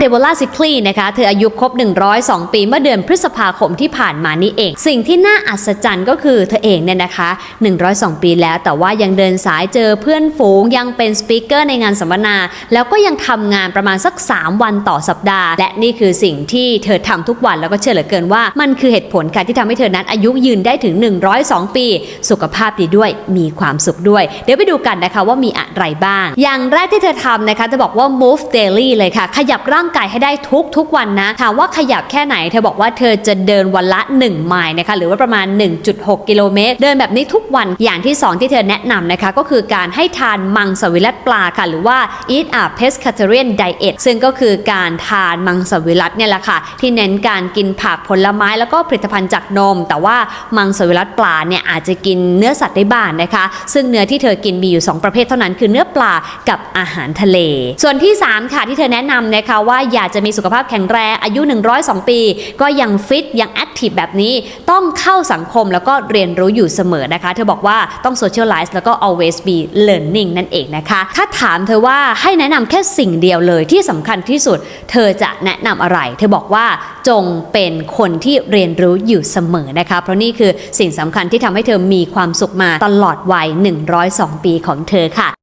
เดโบลาซิคลีนะคะ เธออายุครบ 102 ปีเมื่อเดือนพฤษภาคมที่ผ่านมานี่เอง สิ่งที่น่าอัศจรรย์ก็คือเธอเองเนี่ยนะคะ 102 ปีแล้วแต่ว่ายังเดินสายเจอเพื่อนฝูง ยังเป็นสปีกเกอร์ในงานสัมมนา แล้วก็ยังทำงานประมาณสัก 3 วันต่อสัปดาห์ และนี่คือสิ่งที่เธอทำทุกวันแล้วก็เชื่อเหลือเกินว่า มันคือเหตุผลค่ะที่ทำให้เธอนั้นอายุยืนได้ถึง 102 ปี สุขภาพดีด้วยมีความสุขด้วย เดี๋ยวไปดูกันนะคะว่ามีอะไรบ้าง อย่างแรกที่เธอทำนะคะจะบอกว่า move daily เลยค่ะขยับร่างกายให้ได้ทุกทุกวันนะ ถามว่าขยับแค่ไหน เธอบอกว่าเธอจะเดินวันละ 1 ไมล์นะคะ หรือว่าประมาณ 1.6 กิโลเมตร เดินแบบนี้ทุกวัน อย่างที่ 2 ที่เธอแนะนำนะคะ ก็คือการให้ทานมังสวิรัตปลาค่ะ หรือว่า eat a pescatarian diet ซึ่งก็คือการทานมังสวิรัตเนี่ยแหละค่ะ ที่เน้นการกินผักผลไม้แล้วก็ผลิตภัณฑ์จากนม แต่ว่ามังสวิรัตปลาเนี่ยอาจจะกินเนื้อสัตว์ได้บ้างนะคะ ซึ่งเนื้อที่เธอกินมีอยู่ 2 ประเภทเท่านั้น คือเนื้อปลากับอาหารทะเล ส่วนที่ 3 ค่ะที่เธอแนะนำนะคะว่าว่าอยากจะมีสุขภาพแข็งแรงอายุ 102 ปี ก็ยังฟิตยังแอคทีฟแบบนี้ต้องเข้าสังคมแล้วก็เรียนรู้อยู่เสมอนะคะ เธอบอกว่าต้อง socialize แล้วก็ always be learning นั่นเองนะคะ ถ้าถามเธอว่าให้แนะนำแค่สิ่งเดียวเลยที่สำคัญที่สุด เธอจะแนะนำอะไร เธอบอกว่าจงเป็นคนที่เรียนรู้อยู่เสมอนะคะ เพราะนี่คือสิ่งสำคัญที่ทำให้เธอมีความสุขมาตลอดวัย 102 ปีของเธอค่ะ